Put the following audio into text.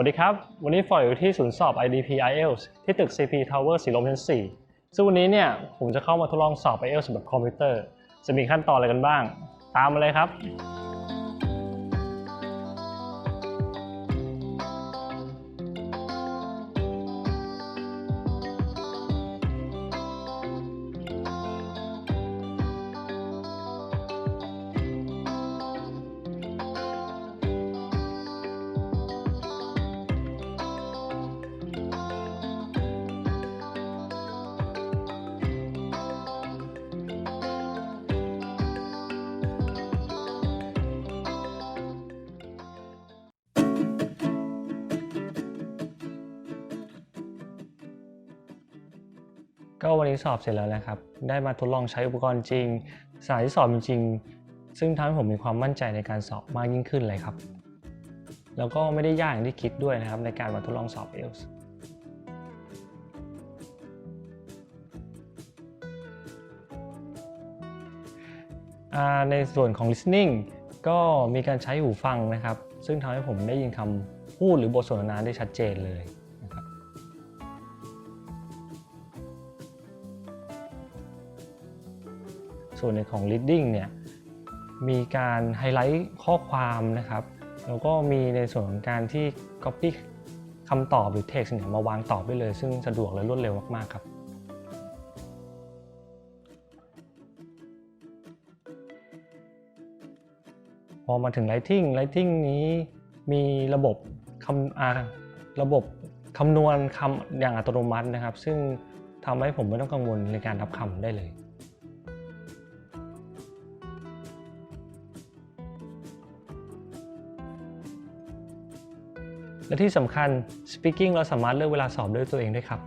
วัสดีครับ วันนี้ฟอยอยู่ที่ศูนย์สอบ IDP IELTS ที่ตึก CP Tower สีลมชั้น 4 ซึ่งวันนี้เนี่ยผมจะเข้ามาทดลองสอบ IELTS แบบคอมพิวเตอร์ จะมีขั้นตอนอะไรกันบ้าง ตามมาเลยครับ ก็วันนี้สอบเสร็จแล้วนะครับ ได้มาทดลองใช้อุปกรณ์จริง สานที่สอบจริงๆซึ่งทำให้ผมมีความมั่นใจในการสอบมากยิ่งขึ้นเลยครับ แล้วก็ไม่ได้ยากอย่างที่คิดด้วยนะครับในการมาทดลองสอบ IELTS อ่าในส่วนของ listening ก็มีการใช้หูฟังนะครับ ซึ่งทำให้ผมได้ยินคำพูดหรือบทสนทนาได้ชัดเจนเลย ส่วนในของ reading เนี่ยมีการไฮไลท์ข้อความนะครับ แล้วก็มีในส่วนของการที่ copy คำตอบหรือ text เนี่ยมาวางตอบได้เลย ซึ่งสะดวกและรวดเร็วมากๆครับพอมาถึง Writing Writing นี้มีระบบคำอาระบบคำนวณคำอย่างอัตโนมัตินะครับ ซึ่งทำให้ผมไม่ต้องกังวลในการรับคำได้เลย และที่สำคัญ Speaking เราสามารถเลือกเวลาสอบด้วยตัวเองด้วยครับ